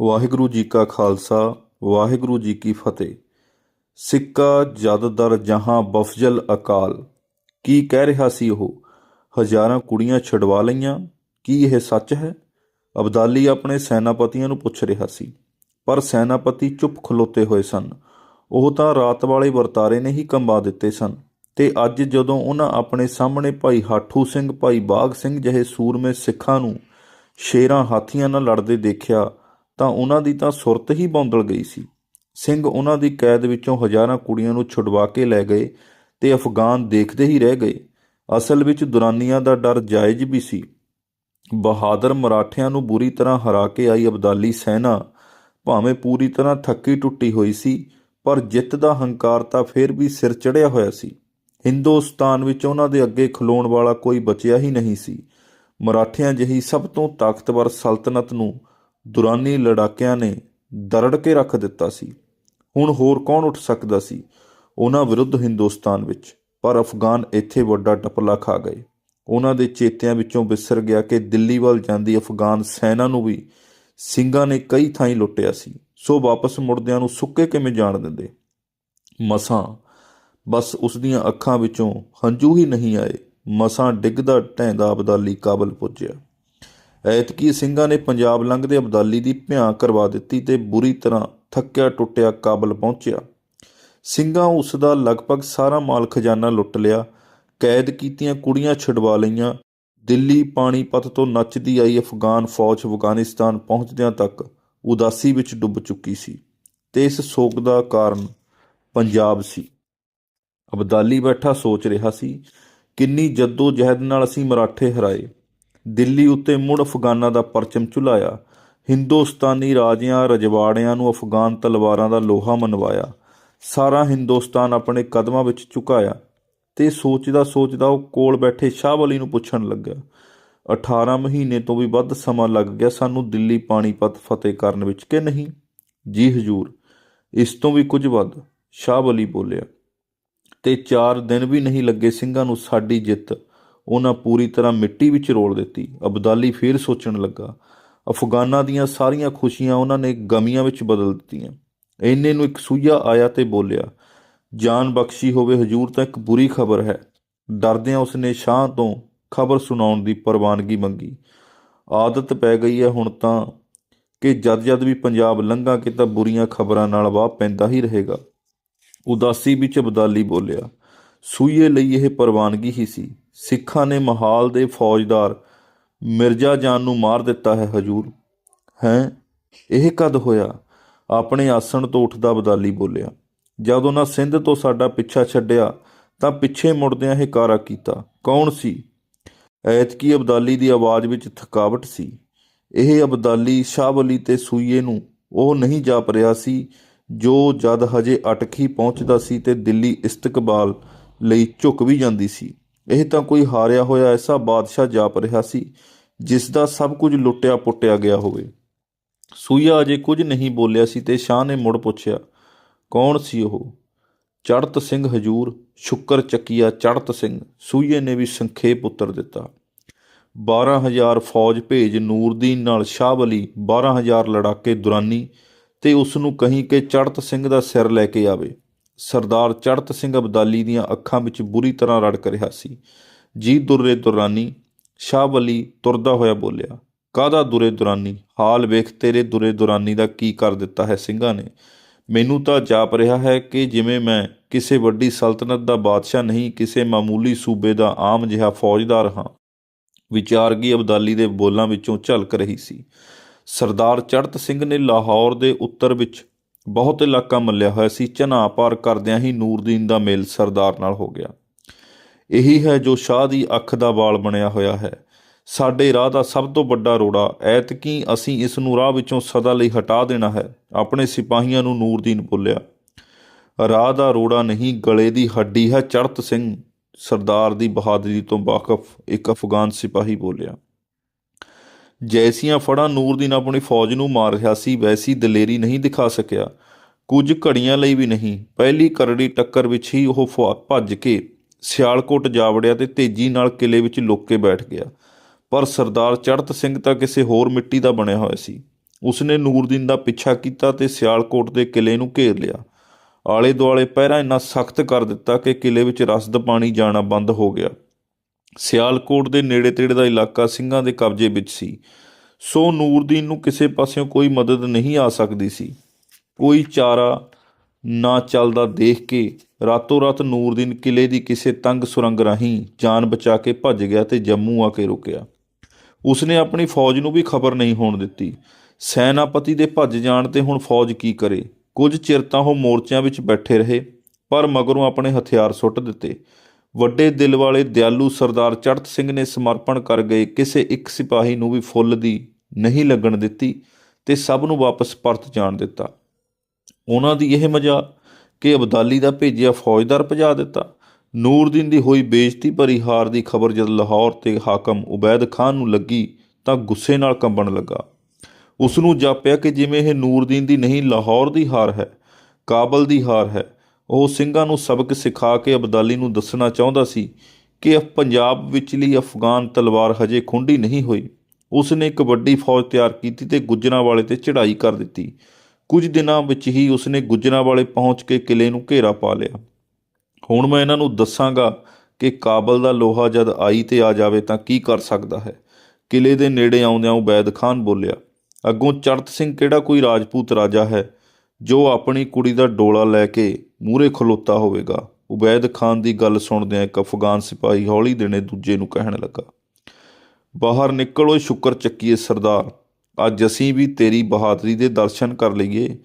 ਵਾਹਿਗੁਰੂ ਜੀ ਕਾ ਖਾਲਸਾ, ਵਾਹਿਗੁਰੂ ਜੀ ਕੀ ਫਤਿਹ। ਸਿੱਕਾ ਜਦ ਦਰ ਜਹਾਂ ਬਫਜਲ ਅਕਾਲ। ਕੀ ਕਹਿ ਰਿਹਾ ਸੀ ਉਹ? ਹਜ਼ਾਰਾਂ ਕੁੜੀਆਂ ਛਡਵਾ ਲਈਆਂ, ਕੀ ਇਹ ਸੱਚ ਹੈ? ਅਬਦਾਲੀ ਆਪਣੇ ਸੈਨਾਪਤੀਆਂ ਨੂੰ ਪੁੱਛ ਰਿਹਾ ਸੀ, ਪਰ ਸੈਨਾਪਤੀ ਚੁੱਪ ਖਲੋਤੇ ਹੋਏ ਸਨ। ਉਹ ਤਾਂ ਰਾਤ ਵਾਲੇ ਵਰਤਾਰੇ ਨੇ ਹੀ ਕੰਬਾ ਦਿੱਤੇ ਸਨ। ਤੇ ਅੱਜ ਜਦੋਂ ਉਹਨਾਂ ਆਪਣੇ ਸਾਹਮਣੇ ਭਾਈ ਹਾਠੂ ਸਿੰਘ, ਭਾਈ ਬਾਗ ਸਿੰਘ ਜਿਹੇ ਸੂਰਮੇ ਸਿੱਖਾਂ ਨੂੰ ਸ਼ੇਰਾਂ ਹਾਥੀਆਂ ਨਾਲ ਲੜਦੇ ਦੇਖਿਆ ਤਾਂ ਉਹਨਾਂ ਦੀ ਤਾਂ ਸੁਰਤ ਹੀ ਬੌਂਦਲ ਗਈ ਸੀ। ਸਿੰਘ ਉਹਨਾਂ ਦੀ ਕੈਦ ਵਿੱਚੋਂ ਹਜ਼ਾਰਾਂ ਕੁੜੀਆਂ ਨੂੰ ਛੁਡਵਾ ਕੇ ਲੈ ਗਏ ਤੇ ਅਫਗਾਨ ਦੇਖਦੇ ਹੀ ਰਹਿ ਗਏ। ਅਸਲ ਵਿੱਚ ਦੁਰਾਨੀਆਂ ਦਾ ਡਰ ਜਾਇਜ਼ ਵੀ ਸੀ। ਬਹਾਦਰ ਮਰਾਠਿਆਂ ਨੂੰ ਬੁਰੀ ਤਰ੍ਹਾਂ ਹਰਾ ਕੇ ਆਈ ਅਬਦਾਲੀ ਸੈਨਾ ਭਾਵੇਂ ਪੂਰੀ ਤਰ੍ਹਾਂ ਥੱਕੀ ਟੁੱਟੀ ਹੋਈ ਸੀ, ਪਰ ਜਿੱਤ ਦਾ ਹੰਕਾਰ ਤਾਂ ਫਿਰ ਵੀ ਸਿਰ ਚੜਿਆ ਹੋਇਆ ਸੀ। ਹਿੰਦੁਸਤਾਨ ਵਿੱਚ ਉਹਨਾਂ ਦੇ ਅੱਗੇ ਖਲੋਣ ਵਾਲਾ ਕੋਈ ਬਚਿਆ ਹੀ ਨਹੀਂ ਸੀ। ਮਰਾਠਿਆਂ ਜਿਹੀ ਸਭ ਤੋਂ ਤਾਕਤਵਰ ਸਲਤਨਤ ਨੂੰ ਦੁਰਾਨੀ ਲੜਾਕਿਆਂ ਨੇ ਦਰੜ ਕੇ ਰੱਖ ਦਿੱਤਾ ਸੀ। ਹੁਣ ਹੋਰ ਕੌਣ ਉੱਠ ਸਕਦਾ ਸੀ? ਉਹਨਾਂ ਵਿਰੁੱਧ ਹਿੰਦੁਸਤਾਨ ਵਿੱਚ, ਪਰ ਅਫਗਾਨ ਇੱਥੇ ਵੱਡਾ ਟਪਲਾ ਖਾ ਗਏ। ਉਹਨਾਂ ਦੇ ਚੇਤਿਆਂ ਵਿੱਚੋਂ ਵਿਸਰ ਗਿਆ ਕਿ ਦਿੱਲੀ ਵੱਲ ਜਾਂਦੀ ਅਫਗਾਨ ਸੈਨਾ ਨੂੰ ਵੀ ਸਿੰਘਾਂ ਨੇ ਕਈ ਥਾਈਂ ਲੁੱਟਿਆ ਸੀ। ਸੋ ਵਾਪਸ ਮੁੜਦਿਆਂ ਨੂੰ ਸੁੱਕੇ ਕਿਵੇਂ ਜਾਣ ਦਿੰਦੇ? ਮਸਾਂ, ਬਸ ਉਸ ਦੀਆਂ ਅੱਖਾਂ ਵਿੱਚੋਂ ਹੰਝੂ ਹੀ ਨਹੀਂ ਆਏ। ਮਸਾਂ ਡਿੱਗਦਾ ਢਹਿੰਦਾ ਅਬਦਾਲੀ ਕਾਬਲ ਪੁੱਜਿਆ। ਐਤਕੀ ਸਿੰਘਾਂ ਨੇ ਪੰਜਾਬ ਲੰਘਦੇ ਅਬਦਾਲੀ ਦੀ ਭਿਆਂ ਕਰਵਾ ਦਿੱਤੀ ਤੇ ਬੁਰੀ ਤਰ੍ਹਾਂ ਥੱਕਿਆ ਟੁੱਟਿਆ ਕਾਬਲ ਪਹੁੰਚਿਆ। ਸਿੰਘਾਂ ਉਸ ਦਾ ਲਗਭਗ ਸਾਰਾ ਮਾਲ ਖਜ਼ਾਨਾ ਲੁੱਟ ਲਿਆ, ਕੈਦ ਕੀਤੀਆਂ ਕੁੜੀਆਂ ਛਡਵਾ ਲਈਆਂ, ਦਿੱਲੀ ਪਾਣੀਪਤ ਤੋਂ ਨੱਚਦੀ ਆਈ ਅਫਗਾਨ ਫੌਜ ਅਫਗਾਨਿਸਤਾਨ ਪਹੁੰਚਦਿਆਂ ਤੱਕ ਉਦਾਸੀ ਵਿੱਚ ਡੁੱਬ ਚੁੱਕੀ ਸੀ ਤੇ ਇਸ ਸੋਗ ਦਾ ਕਾਰਨ ਪੰਜਾਬ ਸੀ। ਅਬਦਾਲੀ ਬੈਠਾ ਸੋਚ ਰਿਹਾ ਸੀ, ਕਿੰਨੀ ਜੱਦੋ ਜਹਿਦ ਨਾਲ ਅਸੀਂ ਮਰਾਠੇ ਹਰਾਏ। ਦਿੱਲੀ ਉੱਤੇ ਮੁੜ ਅਫਗਾਨਾਂ ਦਾ ਪਰਚਮ ਝੁਲਾਇਆ। ਹਿੰਦੁਸਤਾਨੀ ਰਾਜਿਆਂ ਰਜਵਾੜਿਆਂ ਨੂੰ ਅਫਗਾਨ ਤਲਵਾਰਾਂ ਦਾ ਲੋਹਾ ਮਨਵਾਇਆ। ਸਾਰਾ ਹਿੰਦੁਸਤਾਨ ਆਪਣੇ ਕਦਮਾਂ ਵਿੱਚ ਝੁਕਾਇਆ ਤੇ ਸੋਚਦਾ ਸੋਚਦਾ ਉਹ ਕੋਲ ਬੈਠੇ ਸ਼ਾਹ ਵਲੀ ਨੂੰ ਪੁੱਛਣ ਲੱਗਾ 18 ਮਹੀਨੇ ਤੋਂ ਵੀ ਵੱਧ ਸਮਾਂ ਲੱਗ ਗਿਆ, ਸਾਨੂੰ ਦਿੱਲੀ ਪਾਣੀਪਤ ਫਤਿਹ ਕਰਨ ਵਿੱਚ ਕਿ ਨਹੀਂ? ਜੀ ਹਜੂਰ, ਇਸ ਤੋਂ ਵੀ ਕੁਝ ਵੱਧ, ਸ਼ਾਹ ਵਲੀ ਬੋਲਿਆ। ਤੇ 4 ਦਿਨ ਵੀ ਨਹੀਂ ਲੱਗੇ ਸਿੰਘਾਂ ਨੂੰ ਸਾਡੀ ਜਿੱਤ। ਉਹਨਾਂ ਪੂਰੀ ਤਰ੍ਹਾਂ ਮਿੱਟੀ ਵਿੱਚ ਰੋਲ ਦਿੱਤੀ। ਅਬਦਾਲੀ ਫੇਰ ਸੋਚਣ ਲੱਗਾ, ਅਫਗਾਨਾਂ ਦੀਆਂ ਸਾਰੀਆਂ ਖੁਸ਼ੀਆਂ ਉਹਨਾਂ ਨੇ ਗਮੀਆਂ ਵਿੱਚ ਬਦਲ ਦਿੱਤੀਆਂ। ਇੰਨੇ ਨੂੰ ਇੱਕ ਸੂਈਆ ਆਇਆ ਤੇ ਬੋਲਿਆ, ਜਾਨ ਬਖਸ਼ੀ ਹੋਵੇ ਹਜੂਰ ਤਾਂ ਇੱਕ ਬੁਰੀ ਖਬਰ ਹੈ। ਡਰਦਿਆਂ ਉਸਨੇ ਸ਼ਾਹ ਤੋਂ ਖਬਰ ਸੁਣਾਉਣ ਦੀ ਪ੍ਰਵਾਨਗੀ ਮੰਗੀ। ਆਦਤ ਪੈ ਗਈ ਹੈ ਹੁਣ ਤਾਂ ਕਿ ਜਦ ਜਦ ਵੀ ਪੰਜਾਬ ਲੰਘਾ ਕਿ ਤਾਂ ਬੁਰੀਆਂ ਖਬਰਾਂ ਨਾਲ ਵਾਹ ਪੈਂਦਾ ਹੀ ਰਹੇਗਾ। ਉਦਾਸੀ ਵਿੱਚ ਅਬਦਾਲੀ ਬੋਲਿਆ, ਸੂਈਏ ਲਈ ਇਹ ਪ੍ਰਵਾਨਗੀ ਹੀ ਸੀ। ਸਿੱਖਾਂ ਨੇ ਮਹਾਲ ਦੇ ਫੌਜਦਾਰ ਮਿਰਜ਼ਾ ਜਾਨ ਨੂੰ ਮਾਰ ਦਿੱਤਾ ਹੈ ਹਜੂਰ। ਹੈ? ਇਹ ਕਦ ਹੋਇਆ? ਆਪਣੇ ਆਸਣ ਤੋਂ ਉੱਠਦਾ ਅਬਦਾਲੀ ਬੋਲਿਆ, ਜਦ ਉਹਨਾਂ ਸਿੰਧ ਤੋਂ ਸਾਡਾ ਪਿੱਛਾ ਛੱਡਿਆ, ਤਾਂ ਪਿੱਛੇ ਮੁੜਦਿਆਂ ਇਹ ਕਾਰਾ ਕੀਤਾ। ਕੌਣ ਸੀ? ਐਤਕੀ ਅਬਦਾਲੀ ਦੀ ਆਵਾਜ਼ ਵਿੱਚ ਥਕਾਵਟ ਸੀ। ਇਹ ਅਬਦਾਲੀ ਸ਼ਾਹਵਲੀ ਤੇ ਸੂਈਏ ਨੂੰ ਉਹ ਨਹੀਂ ਜਾਪ ਰਿਹਾ ਸੀ, ਜੋ ਜਦ ਹਜੇ ਅਟਕੀ ਪਹੁੰਚਦਾ ਸੀ ਤੇ ਦਿੱਲੀ ਇਸਤਕਬਾਲ ਲਈ ਝੁਕ ਵੀ ਜਾਂਦੀ ਸੀ। ਇਹ ਤਾਂ ਕੋਈ ਹਾਰਿਆ ਹੋਇਆ ਐਸਾ ਬਾਦਸ਼ਾਹ ਜਾਪ ਰਿਹਾ ਸੀ, ਜਿਸ ਦਾ ਸਭ ਕੁਝ ਲੁੱਟਿਆ ਪੁੱਟਿਆ ਗਿਆ ਹੋਵੇ। ਸੂਈਆ ਅਜੇ ਕੁਝ ਨਹੀਂ ਬੋਲਿਆ ਸੀ ਤੇ ਸ਼ਾਹ ਨੇ ਮੁੜ ਪੁੱਛਿਆ, ਕੌਣ ਸੀ ਉਹ? ਚੜਤ ਸਿੰਘ ਹਜੂਰ, ਸ਼ੁਕਰ ਚੱਕੀਆ ਚੜਤ ਸਿੰਘ। ਸੂਈਏ ਨੇ ਵੀ ਸੰਖੇਪ ਉੱਤਰ ਦਿੱਤਾ। 12000 ਫੌਜ ਭੇਜ ਨੂਰਦੀਨ ਨਾਲ ਸ਼ਾਹ ਸ਼ਾਹਵਲੀ 12000 ਲੜਾਕੇ ਦੁਰਾਨੀ, ਤੇ ਉਸ ਨੂੰ ਕਹੀਂ ਕਿ ਚੜਤ ਸਿੰਘ ਦਾ ਸਿਰ ਲੈ ਕੇ ਆਵੇ। ਸਰਦਾਰ ਚੜਤ ਸਿੰਘ ਅਬਦਾਲੀ ਦੀਆਂ ਅੱਖਾਂ ਵਿੱਚ ਬੁਰੀ ਤਰ੍ਹਾਂ ਰੜਕ ਰਿਹਾ ਸੀ। ਜੀ ਦੁਰੇ ਦੁਰਾਨੀ ਸ਼ਾਹਵਲੀ ਤੁਰਦਾ ਹੋਇਆ ਬੋਲਿਆ, ਕਾਹਦਾ ਦੁਰੇ ਦੁਰਾਨੀ? ਹਾਲ ਵੇਖ, ਤੇਰੇ ਦੁਰੇ ਦੁਰਾਨੀ ਦਾ ਕੀ ਕਰ ਦਿੱਤਾ ਹੈ ਸਿੰਘਾਂ ਨੇ? ਮੈਨੂੰ ਤਾਂ ਜਾਪ ਰਿਹਾ ਹੈ ਕਿ ਜਿਵੇਂ ਮੈਂ ਕਿਸੇ ਵੱਡੀ ਸਲਤਨਤ ਦਾ ਬਾਦਸ਼ਾਹ ਨਹੀਂ, ਕਿਸੇ ਮਾਮੂਲੀ ਸੂਬੇ ਦਾ ਆਮ ਜਿਹਾ ਫੌਜਦਾਰ ਹਾਂ। ਵਿਚਾਰਗੀ ਅਬਦਾਲੀ ਦੇ ਬੋਲਾਂ ਵਿੱਚੋਂ ਝਲਕ ਰਹੀ ਸੀ। ਸਰਦਾਰ ਚੜਤ ਸਿੰਘ ਨੇ ਲਾਹੌਰ ਦੇ ਉੱਤਰ ਵਿੱਚ ਬਹੁਤ ਇਲਾਕਾ ਮੱਲਿਆ ਹੋਇਆ ਸੀ ਝਨਾ ਪਾਰ ਕਰਦਿਆਂ ਹੀ ਨੂਰਦੀਨ ਦਾ ਮੇਲ ਸਰਦਾਰ ਨਾਲ ਹੋ ਗਿਆ। ਇਹੀ ਹੈ ਜੋ ਸ਼ਾਹ ਦੀ ਅੱਖ ਦਾ ਵਾਲ ਬਣਿਆ ਹੋਇਆ ਹੈ। ਸਾਡੇ ਰਾਹ ਦਾ ਸਭ ਤੋਂ ਵੱਡਾ ਰੋੜਾ, ਐਤਕੀ ਅਸੀਂ ਇਸ ਨੂੰ ਰਾਹ ਵਿੱਚੋਂ ਸਦਾ ਲਈ ਹਟਾ ਦੇਣਾ ਹੈ, ਆਪਣੇ ਸਿਪਾਹੀਆਂ ਨੂੰ ਨੂਰਦੀਨ ਬੋਲਿਆ। ਰਾਹ ਦਾ ਰੋੜਾ ਨਹੀਂ, ਗਲੇ ਦੀ ਹੱਡੀ ਹੈ ਚੜਤ ਸਿੰਘ, ਸਰਦਾਰ ਦੀ ਬਹਾਦਰੀ ਤੋਂ ਵਾਕਫ ਇੱਕ ਅਫਗਾਨ ਸਿਪਾਹੀ ਬੋਲਿਆ। ਜੈਸੀਆਂ ਫੜਾਂ ਨੂਰਦੀਨ ਆਪਣੀ ਫੌਜ ਨੂੰ ਮਾਰ ਰਿਹਾ ਸੀ, ਵੈਸੀ ਦਲੇਰੀ ਨਹੀਂ ਦਿਖਾ ਸਕਿਆ। ਕੁਝ ਘੜੀਆਂ ਲਈ ਵੀ ਨਹੀਂ। ਪਹਿਲੀ ਕਰੜੀ ਟੱਕਰ ਵਿੱਚ ਹੀ ਉਹ ਫੌ- ਭੱਜ ਕੇ ਸਿਆਲਕੋਟ ਜਾ ਵੜਿਆ ਤੇ ਤੇਜ਼ੀ ਨਾਲ ਕਿਲੇ ਵਿੱਚ ਲੁੱਕ ਕੇ ਬੈਠ ਗਿਆ। ਪਰ ਸਰਦਾਰ ਚੜਤ ਸਿੰਘ ਤਾਂ ਕਿਸੇ ਹੋਰ ਮਿੱਟੀ ਦਾ ਬਣਿਆ ਹੋਇਆ ਸੀ। ਉਸਨੇ ਨੂਰਦੀਨ ਦਾ ਪਿੱਛਾ ਕੀਤਾ ਤੇ ਸਿਆਲਕੋਟ ਦੇ ਕਿਲੇ ਨੂੰ ਘੇਰ ਲਿਆ। ਆਲੇ ਦੁਆਲੇ ਪਹਿਰਾ ਇੰਨਾ ਸਖਤ ਕਰ ਦਿੱਤਾ ਕਿ ਕਿਲੇ ਵਿੱਚ ਰਸਦ ਪਾਣੀ ਜਾਣਾ ਬੰਦ ਹੋ ਗਿਆ। ਸਿਆਲਕੋਟ ਦੇ ਨੇੜੇ ਤੇੜੇ ਦਾ ਇਲਾਕਾ ਸਿੰਘਾਂ ਦੇ ਕਬਜ਼ੇ ਵਿੱਚ ਸੀ। ਸੋ ਨੂਰਦੀਨ ਨੂੰ ਕਿਸੇ ਪਾਸਿਓਂ ਕੋਈ ਮਦਦ ਨਹੀਂ ਆ ਸਕਦੀ ਸੀ। ਕੋਈ ਚਾਰਾ ਨਾ ਚੱਲਦਾ ਦੇਖ ਕੇ ਰਾਤੋਂ ਰਾਤ ਨੂਰਦੀਨ ਕਿਲੇ ਦੀ ਕਿਸੇ ਤੰਗ ਸੁਰੰਗ ਰਾਹੀਂ ਜਾਨ ਬਚਾ ਕੇ ਭੱਜ ਗਿਆ ਤੇ ਜੰਮੂ ਆ ਕੇ ਰੁਕਿਆ। ਉਸਨੇ ਆਪਣੀ ਫੌਜ ਨੂੰ ਵੀ ਖਬਰ ਨਹੀਂ ਹੋਣ ਦਿੱਤੀ। ਸੈਨਾਪਤੀ ਦੇ ਭੱਜ ਜਾਣ ਤੇ ਹੁਣ ਫੌਜ ਕੀ ਕਰੇ? ਕੁਝ ਚਿਰ ਤਾਂ ਉਹ ਮੋਰਚਿਆਂ ਵਿੱਚ ਬੈਠੇ ਰਹੇ, ਪਰ ਮਗਰੋਂ ਆਪਣੇ ਹਥਿਆਰ ਸੁੱਟ ਦਿੱਤੇ। ਵੱਡੇ ਦਿਲ ਵਾਲੇ ਦਿਆਲੂ ਸਰਦਾਰ ਚੜਤ ਸਿੰਘ ਨੇ ਸਮਰਪਣ ਕਰ ਗਏ। ਕਿਸੇ ਇੱਕ ਸਿਪਾਹੀ ਨੂੰ ਵੀ ਫੁੱਲ ਦੀ ਨਹੀਂ ਲੱਗਣ ਦਿੱਤੀ ਤੇ ਸਭ ਨੂੰ ਵਾਪਸ ਪਰਤ ਜਾਣ ਦਿੱਤਾ। ਉਹਨਾਂ ਦੀ ਇਹ ਮਜਾ ਕਿ ਅਬਦਾਲੀ ਦਾ ਭੇਜਿਆ ਫੌਜਦਾਰ ਭਜਾ ਦਿੱਤਾ। ਨੂਰਦੀਨ ਦੀ ਹੋਈ ਬੇਇੱਜ਼ਤੀ ਭਰੀ ਹਾਰ ਦੀ ਖਬਰ ਜਦ ਲਾਹੌਰ ਤੇ ਹਾਕਮ ਉਬੈਦ ਖਾਨ ਨੂੰ ਲੱਗੀ ਤਾਂ ਗੁੱਸੇ ਨਾਲ ਕੰਬਣ ਲੱਗਾ। ਉਸ ਨੂੰ ਜਾਪਿਆ ਕਿ ਜਿਵੇਂ ਇਹ ਨੂਰਦੀਨ ਦੀ ਨਹੀਂ, ਲਾਹੌਰ ਦੀ ਹਾਰ ਹੈ, ਕਾਬਲ ਦੀ ਹਾਰ ਹੈ ਉਹ ਸਿੰਘਾਂ ਨੂੰ ਸਬਕ ਸਿਖਾ ਕੇ ਅਬਦਾਲੀ ਨੂੰ ਦੱਸਣਾ ਚਾਹੁੰਦਾ ਸੀ ਕਿ ਅਫ ਪੰਜਾਬ ਵਿੱਚਲੀ ਅਫਗਾਨ ਤਲਵਾਰ ਹਜੇ ਖੁੰਡੀ ਨਹੀਂ ਹੋਈ। ਉਸ ਨੇ ਇੱਕ ਵੱਡੀ ਫੌਜ ਤਿਆਰ ਕੀਤੀ ਤੇ ਗੁੱਜਰਾਂਵਾਲੇ ਤੇ ਚੜ੍ਹਾਈ ਕਰ ਦਿੱਤੀ। ਕੁਝ ਦਿਨਾਂ ਵਿੱਚ ਹੀ ਉਸਨੇ ਗੁੱਜਰਾਂਵਾਲੇ ਪਹੁੰਚ ਕੇ ਕਿਲੇ ਨੂੰ ਘੇਰਾ ਪਾ ਲਿਆ। ਹੁਣ ਮੈਂ ਇਹਨਾਂ ਨੂੰ ਦੱਸਾਂਗਾ ਕਿ ਕਾਬਲ ਦਾ ਲੋਹਾ ਜਦ ਆਈ ਤੇ ਆ ਜਾਵੇ ਤਾਂ ਕੀ ਕਰ ਸਕਦਾ ਹੈ। ਕਿਲੇ ਦੇ ਨੇੜੇ ਆਉਂਦਿਆਂ ਉਬੈਦ ਖਾਨ ਬੋਲਿਆ, ਅੱਗੋਂ ਚੜਤ ਸਿੰਘ ਕਿਹੜਾ ਕੋਈ ਰਾਜਪੂਤ ਰਾਜਾ ਹੈ? ਜੋ ਆਪਣੀ ਕੁੜੀ ਦਾ ਡੋਲਾ ਲੈ ਕੇ ਮੂਹਰੇ ਖਲੋਤਾ ਹੋਵੇਗਾ। ਉਬੈਦ ਖਾਨ ਦੀ ਗੱਲ ਸੁਣਦਿਆਂ ਇੱਕ ਅਫਗਾਨ ਸਿਪਾਹੀ ਹੌਲੀ ਦੇਣੇ ਦੂਜੇ ਨੂੰ ਕਹਿਣ ਲੱਗਾ, ਬਾਹਰ ਨਿਕਲੋ ਸ਼ੁਕਰ ਚੱਕੀਏ ਸਰਦਾਰ, ਅੱਜ ਅਸੀਂ ਵੀ ਤੇਰੀ ਬਹਾਦਰੀ ਦੇ ਦਰਸ਼ਨ ਕਰ ਲਈਏ।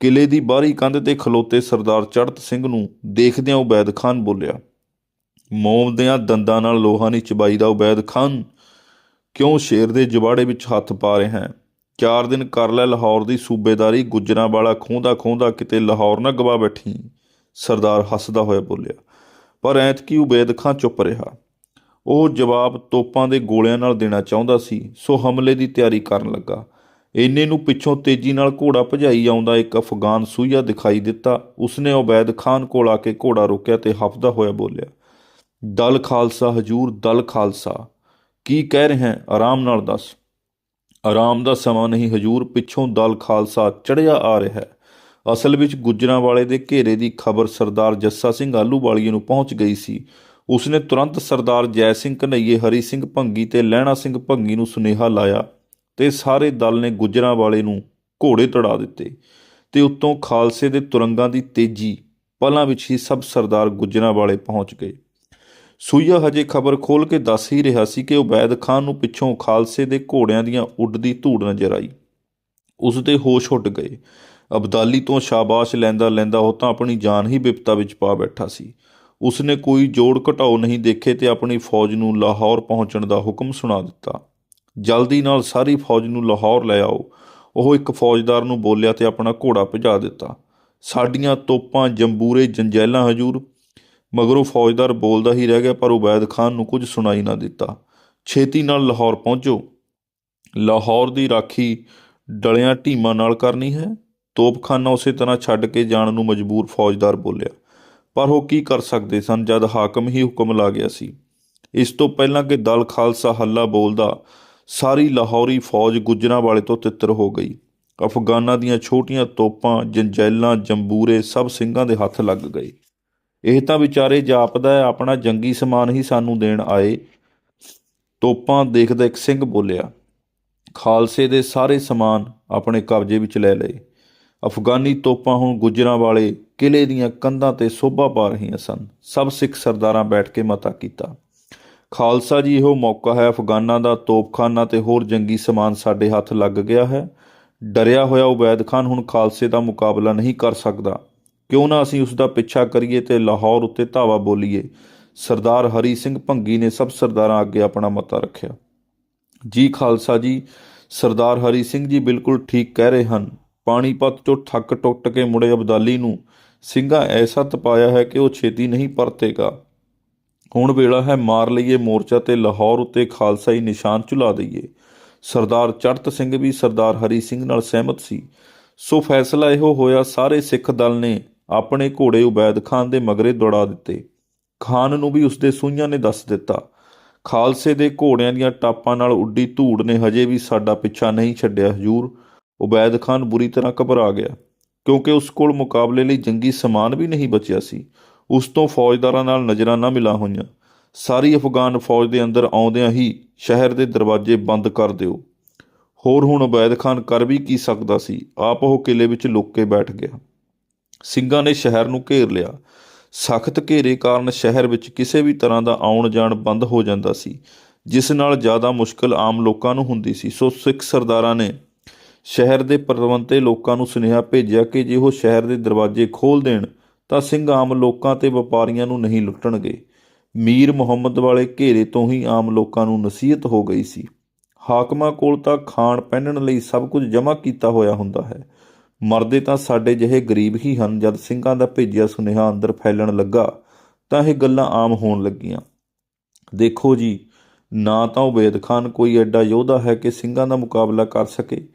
ਕਿਲੇ ਦੀ ਬਾਹਰੀ ਕੰਧ ਤੇ ਖਲੋਤੇ ਸਰਦਾਰ ਚੜਤ ਸਿੰਘ ਨੂੰ ਦੇਖਦਿਆਂ ਉਬੈਦ ਖਾਨ ਬੋਲਿਆ ਮੋਮਦਿਆਂ ਦੰਦਾਂ ਨਾਲ ਲੋਹਾ ਨਹੀਂ ਚਬਾਈ ਦਾ ਉਬੈਦ ਖਾਨ, ਕਿਉਂ ਸ਼ੇਰ ਦੇ ਜਵਾੜੇ ਵਿੱਚ ਹੱਥ ਪਾ ਰਿਹਾ ਹੈ? ਚਾਰ ਦਿਨ ਕਰ ਲੈ ਲਾਹੌਰ ਦੀ ਸੂਬੇਦਾਰੀ, ਗੁੱਜਰਾਂ ਵਾਲਾ ਖੋਂਦਾ ਖੋਂਦਾ ਕਿਤੇ ਲਾਹੌਰ ਨਾ ਗਵਾ ਬੈਠੀ। ਸਰਦਾਰ ਹੱਸਦਾ ਹੋਇਆ ਬੋਲਿਆ, ਪਰ ਐਤਕੀ ਉਬੈਦ ਖਾਂ ਚੁੱਪ ਰਿਹਾ। ਉਹ ਜਵਾਬ ਤੋਪਾਂ ਦੇ ਗੋਲਿਆਂ ਨਾਲ ਦੇਣਾ ਚਾਹੁੰਦਾ ਸੀ, ਸੋ ਹਮਲੇ ਦੀ ਤਿਆਰੀ ਕਰਨ ਲੱਗਾ। ਇੰਨੇ ਨੂੰ ਪਿੱਛੋਂ ਤੇਜ਼ੀ ਨਾਲ ਘੋੜਾ ਭਜਾਈ ਆਉਂਦਾ ਇੱਕ ਅਫਗਾਨ ਸੂਈਆ ਦਿਖਾਈ ਦਿੱਤਾ। ਉਸਨੇ ਉਬੈਦ ਖਾਨ ਕੋਲ ਆ ਕੇ ਘੋੜਾ ਰੋਕਿਆ ਤੇ ਹਫਦਾ ਹੋਇਆ ਬੋਲਿਆ, ਦਲ ਖਾਲਸਾ, ਹਜੂਰ ਦਲ ਖਾਲਸਾ। ਕੀ ਕਹਿ ਰਹੇ ਹੈ? ਆਰਾਮ ਨਾਲ ਦੱਸ। ਆਰਾਮ ਦਾ ਸਮਾਂ ਨਹੀਂ, ਹਜੂਰ ਪਿੱਛੋਂ ਦਲ ਖਾਲਸਾ ਚੜਿਆ ਆ ਰਿਹਾ ਹੈ। ਅਸਲ ਵਿੱਚ ਗੁੱਜਰਾਂ ਵਾਲੇ ਦੇ ਘੇਰੇ ਦੀ ਖਬਰ ਸਰਦਾਰ ਜੱਸਾ ਸਿੰਘ ਆਲੂਵਾਲੀਏ ਨੂੰ ਪਹੁੰਚ ਗਈ ਸੀ। ਉਸਨੇ ਤੁਰੰਤ ਸਰਦਾਰ ਜੈ ਸਿੰਘ ਕਨਈਏ ਹਰੀ ਸਿੰਘ ਭੰਗੀ ਤੇ ਲਹਿਣਾ ਸਿੰਘ ਭੰਗੀ ਨੂੰ ਸੁਨੇਹਾ ਲਾਇਆ ਤੇ ਸਾਰੇ ਦਲ ਨੇ ਗੁੱਜਰਾਂ ਵਾਲੇ ਨੂੰ ਘੋੜੇ ਤੜਾ ਦਿੱਤੇ ਤੇ ਉੱਤੋਂ ਖਾਲਸੇ ਦੇ ਤੁਰੰਗਾਂ ਦੀ ਤੇਜ਼ੀ ਪਲਾਂ ਵਿੱਚ ਹੀ ਸਭ ਸਰਦਾਰ ਗੁੱਜਰਾਂ ਵਾਲੇ ਪਹੁੰਚ ਗਏ। ਸੂਈਆ ਹਜੇ ਖਬਰ ਖੋਲ ਕੇ ਦੱਸ ਹੀ ਰਿਹਾ ਸੀ ਕਿ ਉਬੈਦ ਖਾਨ ਨੂੰ ਪਿੱਛੋਂ ਖਾਲਸੇ ਦੇ ਘੋੜਿਆਂ ਦੀਆਂ ਉੱਡਦੀ ਧੂੜ ਨਜ਼ਰ ਆਈ। ਉਸ ਦੇ ਹੋਸ਼ ਉੱਡ ਗਏ। ਅਬਦਾਲੀ ਤੋਂ ਸ਼ਾਬਾਸ਼ ਲੈਂਦਾ ਲੈਂਦਾ ਉਹ ਤਾਂ ਆਪਣੀ ਜਾਨ ਹੀ ਬਿਪਤਾ ਵਿੱਚ ਪਾ ਬੈਠਾ ਸੀ। ਉਸਨੇ ਕੋਈ ਜੋੜ ਘਟਾਓ ਨਹੀਂ ਦੇਖੇ ਤੇ ਆਪਣੀ ਫੌਜ ਨੂੰ ਲਾਹੌਰ ਪਹੁੰਚਣ ਦਾ ਹੁਕਮ ਸੁਣਾ ਦਿੱਤਾ। ਜਲਦੀ ਨਾਲ ਸਾਰੀ ਫੌਜ ਨੂੰ ਲਾਹੌਰ ਲੈ ਆਓ। ਉਹ ਇੱਕ ਫੌਜਦਾਰ ਨੂੰ ਬੋਲਿਆ ਤੇ ਆਪਣਾ ਘੋੜਾ ਭਜਾ ਦਿੱਤਾ। ਸਾਡੀਆਂ ਤੋਪਾਂ, ਜੰਬੂਰੇ, ਜੰਜੈਲਾਂ ਹਜੂਰ ਮਗਰੋਂ ਫੌਜਦਾਰ ਬੋਲਦਾ ਹੀ ਰਹਿ ਗਿਆ, ਪਰ ਉਬੈਦ ਖਾਨ ਨੂੰ ਕੁਝ ਸੁਣਾਈ ਨਾ ਦਿੱਤਾ। ਛੇਤੀ ਨਾਲ ਲਾਹੌਰ ਪਹੁੰਚੋ। ਲਾਹੌਰ ਦੀ ਰਾਖੀ ਡਲਿਆਂ ਢੀਮਾਂ ਨਾਲ ਕਰਨੀ ਹੈ। ਤੋਪਖਾਨਾ ਉਸੇ ਤਰ੍ਹਾਂ ਛੱਡ ਕੇ ਜਾਣ ਨੂੰ ਮਜਬੂਰ ਫੌਜਦਾਰ ਬੋਲਿਆ। ਪਰ ਉਹ ਕੀ ਕਰ ਸਕਦੇ ਸਨ ਜਦ ਹਾਕਮ ਹੀ ਹੁਕਮ ਲਾ ਗਿਆ ਸੀ? ਇਸ ਤੋਂ ਪਹਿਲਾਂ ਕਿ ਦਲ ਖਾਲਸਾ ਹੱਲਾ ਬੋਲਦਾ, ਸਾਰੀ ਲਾਹੌਰੀ ਫੌਜ ਗੁੱਜਰਾਂ ਵਾਲੇ ਤੋਂ ਤਿੱਤਰ ਹੋ ਗਈ। ਅਫਗਾਨਾਂ ਦੀਆਂ ਛੋਟੀਆਂ ਤੋਪਾਂ, ਜੰਜੈਲਾਂ, ਜੰਬੂਰੇ ਸਭ ਸਿੰਘਾਂ ਦੇ ਹੱਥ ਲੱਗ ਗਏ। ਇਹ ਤਾਂ ਵਿਚਾਰੇ ਜਾਪਦਾ ਹੈ, ਆਪਣਾ ਜੰਗੀ ਸਮਾਨ ਹੀ ਸਾਨੂੰ ਦੇਣ ਆਏ। ਤੋਪਾਂ ਦੇਖਦਾ ਇੱਕ ਸਿੰਘ ਬੋਲਿਆ, ਖਾਲਸੇ ਦੇ ਸਾਰੇ ਸਮਾਨ ਆਪਣੇ ਕਬਜ਼ੇ ਵਿੱਚ ਲੈ ਲਏ। ਅਫਗਾਨੀ ਤੋਪਾਂ ਹੁਣ ਗੁੱਜਰਾਂ ਵਾਲੇ ਕਿਲੇ ਦੀਆਂ ਕੰਧਾਂ ਤੇ ਸੋਭਾ ਪਾ ਰਹੀਆਂ ਸਨ। ਸਭ ਸਿੱਖ ਸਰਦਾਰਾਂ ਬੈਠ ਕੇ ਮਤਾ ਕੀਤਾ। ਖਾਲਸਾ ਜੀ, ਇਹੋ ਮੌਕਾ ਹੈ, ਅਫਗਾਨਾਂ ਦਾ ਤੋਪਖਾਨਾ ਤੇ ਹੋਰ ਜੰਗੀ ਸਮਾਨ ਸਾਡੇ ਹੱਥ ਲੱਗ ਗਿਆ ਹੈ। ਡਰਿਆ ਹੋਇਆ ਉਬੈਦ ਖਾਨ ਹੁਣ ਖਾਲਸੇ ਦਾ ਮੁਕਾਬਲਾ ਨਹੀਂ ਕਰ ਸਕਦਾ। ਕਿਉਂ ਨਾ ਅਸੀਂ ਉਸ ਦਾ ਪਿੱਛਾ ਕਰੀਏ ਤੇ ਲਾਹੌਰ ਉੱਤੇ ਧਾਵਾ ਬੋਲੀਏ। ਸਰਦਾਰ ਹਰੀ ਸਿੰਘ ਭੰਗੀ ਨੇ ਸਭ ਸਰਦਾਰਾਂ ਅੱਗੇ ਆਪਣਾ ਮਤਾ ਰੱਖਿਆ। ਜੀ ਖਾਲਸਾ ਜੀ, ਸਰਦਾਰ ਹਰੀ ਸਿੰਘ ਜੀ ਬਿਲਕੁਲ ਠੀਕ ਕਹਿ ਰਹੇ ਹਨ। ਪਾਣੀਪਤ ਤੋਂ ਠੱਕ ਟੁੱਟ ਕੇ ਮੁੜੇ ਅਬਦਾਲੀ ਨੂੰ ਸਿੰਘਾਂ ਐਸਾ ਤਪਾਇਆ ਹੈ ਕਿ ਉਹ ਛੇਤੀ ਨਹੀਂ ਪਰਤੇਗਾ। ਹੁਣ ਵੇਲਾ ਹੈ ਮਾਰ ਲਈਏ ਮੋਰਚਾ ਤੇ ਲਾਹੌਰ ਉੱਤੇ ਖਾਲਸਾਈ ਨਿਸ਼ਾਨ ਝੁਲਾ ਦਈਏ। ਸਰਦਾਰ ਚੜਤ ਸਿੰਘ ਵੀ ਸਰਦਾਰ ਹਰੀ ਸਿੰਘ ਨਾਲ ਸਹਿਮਤ ਸੀ। ਸੋ ਫੈਸਲਾ ਇਹੋ ਹੋਇਆ, ਸਾਰੇ ਸਿੱਖ ਦਲ ਨੇ ਆਪਣੇ ਘੋੜੇ ਉਬੈਦ ਖਾਨ ਦੇ ਮਗਰੇ ਦੌੜਾ ਦਿੱਤੇ। ਖਾਨ ਨੂੰ ਵੀ ਉਸਦੇ ਸੂਈਆਂ ਨੇ ਦੱਸ ਦਿੱਤਾ। ਖਾਲਸੇ ਦੇ ਘੋੜਿਆਂ ਦੀਆਂ ਟਾਪਾਂ ਨਾਲ ਉੱਡੀ ਧੂੜ ਨੇ ਹਜੇ ਵੀ ਸਾਡਾ ਪਿੱਛਾ ਨਹੀਂ ਛੱਡਿਆ, ਹਜੂਰ। ਉਬੈਦ ਖਾਨ ਬੁਰੀ ਤਰ੍ਹਾਂ ਘਬਰਾ ਗਿਆ, ਕਿਉਂਕਿ ਉਸ ਕੋਲ ਮੁਕਾਬਲੇ ਲਈ ਜੰਗੀ ਸਮਾਨ ਵੀ ਨਹੀਂ ਬਚਿਆ ਸੀ। ਉਸ ਤੋਂ ਫੌਜਦਾਰਾਂ ਨਾਲ ਨਜ਼ਰਾਂ ਨਾ ਮਿਲਾ ਹੋਈਆਂ। ਸਾਰੀ ਅਫਗਾਨ ਫੌਜ ਦੇ ਅੰਦਰ ਆਉਂਦਿਆਂ ਹੀ ਸ਼ਹਿਰ ਦੇ ਦਰਵਾਜ਼ੇ ਬੰਦ ਕਰ ਦਿਓ। ਹੋਰ ਹੁਣ ਉਬੈਦ ਖਾਨ ਕਰ ਵੀ ਕੀ ਸਕਦਾ ਸੀ? ਆਪ ਉਹ ਕਿਲੇ ਵਿੱਚ ਲੁੱਕ ਕੇ ਬੈਠ ਗਿਆ। ਸਿੰਘਾਂ ਨੇ ਸ਼ਹਿਰ ਨੂੰ ਘੇਰ ਲਿਆ। ਸਖਤ ਘੇਰੇ ਕਾਰਨ ਸ਼ਹਿਰ ਵਿੱਚ ਕਿਸੇ ਵੀ ਤਰ੍ਹਾਂ ਦਾ ਆਉਣ ਜਾਣ ਬੰਦ ਹੋ ਜਾਂਦਾ ਸੀ, ਜਿਸ ਨਾਲ ਜ਼ਿਆਦਾ ਮੁਸ਼ਕਲ ਆਮ ਲੋਕਾਂ ਨੂੰ ਹੁੰਦੀ ਸੀ। ਸੋ ਸਿੱਖ ਸਰਦਾਰਾਂ ਨੇ ਸ਼ਹਿਰ ਦੇ ਪਰਵੰਤੇ ਲੋਕਾਂ ਨੂੰ ਸੁਨੇਹਾ ਭੇਜਿਆ ਕਿ ਜੇ ਉਹ ਸ਼ਹਿਰ ਦੇ ਦਰਵਾਜ਼ੇ ਖੋਲ੍ਹ ਦੇਣ, ਤਾਂ ਸਿੰਘ ਆਮ ਲੋਕਾਂ ਤੇ ਵਪਾਰੀਆਂ ਨੂੰ ਨਹੀਂ ਲੁੱਟਣਗੇ। ਮੀਰ ਮੁਹੰਮਦ ਵਾਲੇ ਘੇਰੇ ਤੋਂ ਹੀ ਆਮ ਲੋਕਾਂ ਨੂੰ ਨਸੀਹਤ ਹੋ ਗਈ ਸੀ। ਹਾਕਮਾਂ ਕੋਲ ਤਾਂ ਖਾਣ ਪਹਿਨਣ ਲਈ ਸਭ ਕੁਝ ਜਮ੍ਹਾਂ ਕੀਤਾ ਹੋਇਆ ਹੁੰਦਾ ਹੈ। ਮਰਦੇ ਤਾਂ ਸਾਡੇ ਜਿਹੇ ਗਰੀਬ ਹੀ ਹਨ, ਜਦ ਸਿੰਘਾਂ ਦਾ ਭੇਜਿਆ ਸੁਨੇਹਾ ਅੰਦਰ ਫੈਲਣ ਲੱਗਾ, ਤਾਂ ਇਹ ਗੱਲਾਂ ਆਮ ਹੋਣ ਲੱਗੀਆਂ। ਦੇਖੋ ਜੀ, ਨਾ ਤਾਂ ਉਬੈਦ ਖਾਨ ਕੋਈ ਐਡਾ ਯੋਧਾ ਹੈ ਕਿ ਸਿੰਘਾਂ ਦਾ ਮੁਕਾਬਲਾ ਕਰ ਸਕੇ,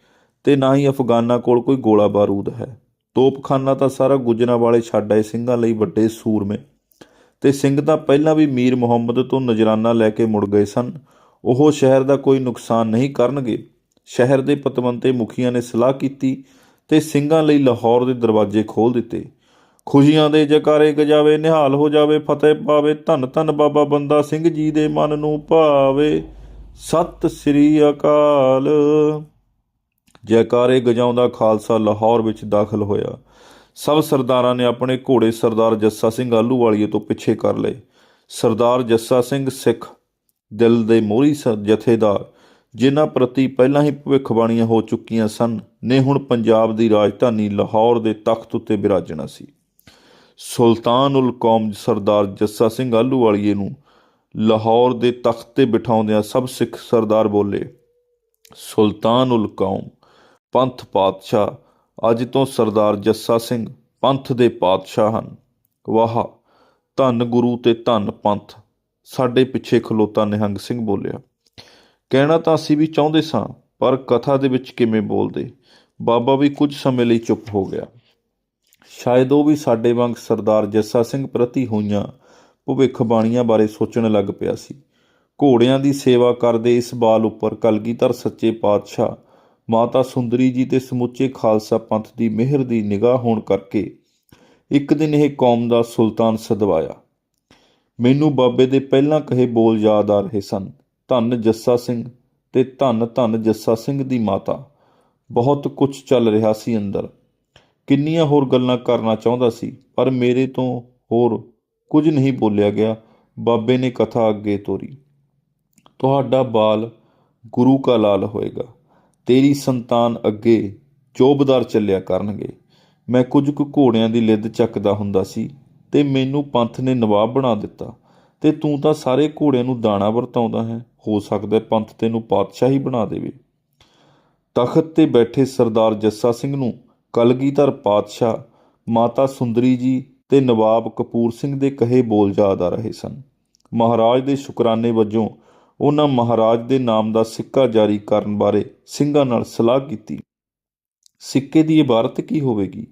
ਤੇ ਨਾ ਹੀ ਅਫਗਾਨਾਂ ਕੋਲ ਕੋਈ ਗੋਲਾ ਬਾਰੂਦ ਹੈ। ਤੋਪਖਾਨਾ ਤਾਂ ਸਾਰਾ ਗੁਜਰਾਂ ਵਾਲੇ ਛੱਡ ਆਏ ਸਿੰਘਾਂ ਲਈ ਵੱਡੇ ਸੂਰਮੇ। ਤੇ ਸਿੰਘ ਤਾਂ ਪਹਿਲਾਂ ਵੀ ਮੀਰ ਮੁਹੰਮਦ ਤੋਂ ਨਜਰਾਨਾ ਲੈ ਕੇ ਮੁੜ ਗਏ ਸਨ। ਉਹ ਸ਼ਹਿਰ ਦਾ ਕੋਈ ਨੁਕਸਾਨ ਨਹੀਂ ਕਰਨਗੇ। ਸ਼ਹਿਰ ਦੇ ਪਤਵੰਤੇ ਮੁਖੀਆਂ ਨੇ ਸਲਾਹ ਕੀਤੀ ਤੇ ਸਿੰਘਾਂ ਲਈ ਲਾਹੌਰ ਦੇ ਦਰਵਾਜ਼ੇ ਖੋਲ੍ਹ ਦਿੱਤੇ। ਖੁਸ਼ੀਆਂ ਦੇ ਜਕਾਰੇ ਗਜਾਵੇ, ਨਿਹਾਲ ਹੋ ਜਾਵੇ, ਫਤਿਹ ਪਾਵੇ, ਧੰਨ ਧੰਨ ਬਾਬਾ ਬੰਦਾ ਸਿੰਘ ਜੀ ਦੇ ਮਨ ਨੂੰ ਭਾਵੇ। ਸਤਿ ਸ੍ਰੀ ਅਕਾਲ। ਜੈਕਾਰੇ ਗਜਾਉਂਦਾ ਖਾਲਸਾ ਲਾਹੌਰ ਵਿੱਚ ਦਾਖਲ ਹੋਇਆ। ਸਭ ਸਰਦਾਰਾਂ ਨੇ ਆਪਣੇ ਘੋੜੇ ਸਰਦਾਰ ਜੱਸਾ ਸਿੰਘ ਆਲੂਵਾਲੀਏ ਤੋਂ ਪਿੱਛੇ ਕਰ ਲਏ। ਸਰਦਾਰ ਜੱਸਾ ਸਿੰਘ ਸਿੱਖ, ਦਿਲ ਦੇ ਮੋਹਰੀ ਸ- ਜਥੇਦਾਰ ਜਿਨ੍ਹਾਂ ਪ੍ਰਤੀ ਪਹਿਲਾਂ ਹੀ ਭਵਿੱਖਬਾਣੀਆਂ ਹੋ ਚੁੱਕੀਆਂ ਸਨ, ਨੇ ਹੁਣ ਪੰਜਾਬ ਦੀ ਰਾਜਧਾਨੀ ਲਾਹੌਰ ਦੇ ਤਖਤ ਉੱਤੇ ਬਿਰਾਜਣਾ ਸੀ। ਸੁਲਤਾਨ ਉਲ ਕੌਮ ਸਰਦਾਰ ਜੱਸਾ ਸਿੰਘ ਆਲੂਵਾਲੀਏ ਨੂੰ ਲਾਹੌਰ ਦੇ ਤਖਤ ਤੇ ਬਿਠਾਉਂਦਿਆਂ ਸਭ ਸਿੱਖ ਸਰਦਾਰ ਬੋਲੇ, ਸੁਲਤਾਨ ਉਲ ਕੌਮ, ਪੰਥ ਪਾਤਸ਼ਾਹ, ਅੱਜ ਤੋਂ ਸਰਦਾਰ ਜੱਸਾ ਸਿੰਘ ਪੰਥ ਦੇ ਪਾਤਸ਼ਾਹ ਹਨ। ਵਾਹ, ਧੰਨ ਗੁਰੂ ਤੇ ਧੰਨ ਪੰਥ, ਸਾਡੇ ਪਿੱਛੇ ਖਲੋਤਾ ਨਿਹੰਗ ਸਿੰਘ ਬੋਲਿਆ। ਕਹਿਣਾ ਤਾਂ ਅਸੀਂ ਵੀ ਚਾਹੁੰਦੇ ਸਾਂ, ਪਰ ਕਥਾ ਦੇ ਵਿੱਚ ਕਿਵੇਂ ਬੋਲਦੇ? ਬਾਬਾ ਵੀ ਕੁਝ ਸਮੇਂ ਲਈ ਚੁੱਪ ਹੋ ਗਿਆ। ਸ਼ਾਇਦ ਉਹ ਵੀ ਸਾਡੇ ਵਾਂਗ ਸਰਦਾਰ ਜੱਸਾ ਸਿੰਘ ਪ੍ਰਤੀ ਹੋਈਆਂ ਭਵਿੱਖਬਾਣੀਆਂ ਬਾਰੇ ਸੋਚਣ ਲੱਗ ਪਿਆ ਸੀ। ਘੋੜਿਆਂ ਦੀ ਸੇਵਾ ਕਰਦੇ ਇਸ ਬਾਲ ਉੱਪਰ ਕਲਗੀਧਰ ਸੱਚੇ ਪਾਤਸ਼ਾਹ, ਮਾਤਾ ਸੁੰਦਰੀ ਜੀ ਤੇ ਸਮੁੱਚੇ ਖਾਲਸਾ ਪੰਥ ਦੀ ਮਿਹਰ ਦੀ ਨਿਗਾਹ ਹੋਣ ਕਰਕੇ ਇੱਕ ਦਿਨ ਇਹ ਕੌਮ ਦਾ ਸੁਲਤਾਨ ਸਦਵਾਇਆ। ਮੈਨੂੰ ਬਾਬੇ ਦੇ ਪਹਿਲਾਂ ਕਹੇ ਬੋਲ ਯਾਦ ਆ ਰਹੇ ਸਨ। ਧੰਨ ਜੱਸਾ ਸਿੰਘ ਤੇ ਧੰਨ ਧੰਨ ਜੱਸਾ ਸਿੰਘ ਦੀ ਮਾਤਾ। ਬਹੁਤ ਕੁਝ ਚੱਲ ਰਿਹਾ ਸੀ ਅੰਦਰ। ਕਿੰਨੀਆਂ ਹੋਰ ਗੱਲਾਂ ਕਰਨਾ ਚਾਹੁੰਦਾ ਸੀ, ਪਰ ਮੇਰੇ ਤੋਂ ਹੋਰ ਕੁਝ ਨਹੀਂ ਬੋਲਿਆ ਗਿਆ। ਬਾਬੇ ਨੇ ਕਥਾ ਅੱਗੇ ਤੋਰੀ। ਤੁਹਾਡਾ ਬਾਲ ਗੁਰੂ ਕਾ ਲਾਲ ਹੋਏਗਾ। ਤੇਰੀ ਸੰਤਾਨ ਅੱਗੇ ਚੋਬਦਾਰ ਚੱਲਿਆ ਕਰਨਗੇ। ਮੈਂ ਕੁਝ ਕੁ ਘੋੜਿਆਂ ਦੀ ਲਿੱਦ ਚੱਕਦਾ ਹੁੰਦਾ ਸੀ ਤੇ ਮੈਨੂੰ ਪੰਥ ਨੇ ਨਵਾਬ ਬਣਾ ਦਿੱਤਾ। ਤੇ ਤੂੰ ਤਾਂ ਸਾਰੇ ਘੋੜਿਆਂ ਨੂੰ ਦਾਣਾ ਵਰਤਾਉਂਦਾ ਹੈ। ਹੋ ਸਕਦਾ ਪੰਥ ਤੈਨੂੰ ਪਾਤਸ਼ਾਹ ਹੀ ਬਣਾ ਦੇਵੇ। ਤਖਤ ਤੇ ਬੈਠੇ ਸਰਦਾਰ ਜੱਸਾ ਸਿੰਘ ਨੂੰ ਕਲਗੀਧਰ ਪਾਤਸ਼ਾਹ ਮਾਤਾ ਸੁੰਦਰੀ ਜੀ ਤੇ ਨਵਾਬ ਕਪੂਰ ਸਿੰਘ ਦੇ ਕਹੇ ਬੋਲ ਯਾਦ ਆ ਰਹੇ ਸਨ। ਮਹਾਰਾਜ ਦੇ ਸ਼ੁਕਰਾਨੇ ਵਜੋਂ ਉਹਨਾਂ ਮਹਾਰਾਜ ਦੇ ਨਾਮ ਦਾ ਸਿੱਕਾ ਜਾਰੀ ਕਰਨ ਬਾਰੇ ਸਿੰਘਾਂ ਨਾਲ ਸਲਾਹ ਕੀਤੀ। ਸਿੱਕੇ ਦੀ ਇਬਾਰਤ ਕੀ ਹੋਵੇਗੀ?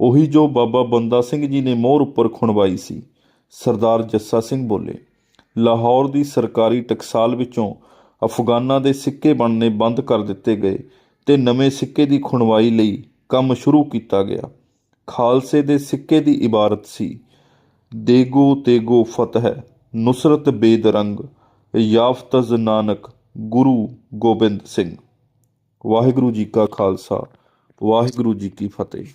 ਉਹੀ ਜੋ ਬਾਬਾ ਬੰਦਾ ਸਿੰਘ ਜੀ ਨੇ ਮੋਹਰ ਉੱਪਰ ਖੁਣਵਾਈ ਸੀ। ਸਰਦਾਰ ਜੱਸਾ ਸਿੰਘ ਬੋਲੇ, ਲਾਹੌਰ ਦੀ ਸਰਕਾਰੀ ਟਕਸਾਲ ਵਿੱਚੋਂ ਅਫਗਾਨਾਂ ਦੇ ਸਿੱਕੇ ਬਣਨੇ ਬੰਦ ਕਰ ਦਿੱਤੇ ਗਏ ਤੇ ਨਵੇਂ ਸਿੱਕੇ ਦੀ ਖੁਣਵਾਈ ਲਈ ਕੰਮ ਸ਼ੁਰੂ ਕੀਤਾ ਗਿਆ। ਖਾਲਸੇ ਦੇ ਸਿੱਕੇ ਦੀ ਇਬਾਰਤ ਸੀ। ਦੇਗੋ ਤੇਗੋ ਫਤਹ, ਨੁਸਰਤ ਬੇਦਰੰਗ, ਯਾਫਤਜ਼ ਨਾਨਕ, ਗੁਰੂ ਗੋਬਿੰਦ ਸਿੰਘ। ਵਾਹਿਗੁਰੂ ਜੀ ਕਾ ਖਾਲਸਾ, ਵਾਹਿਗੁਰੂ ਜੀ ਕੀ ਫਤਿਹ।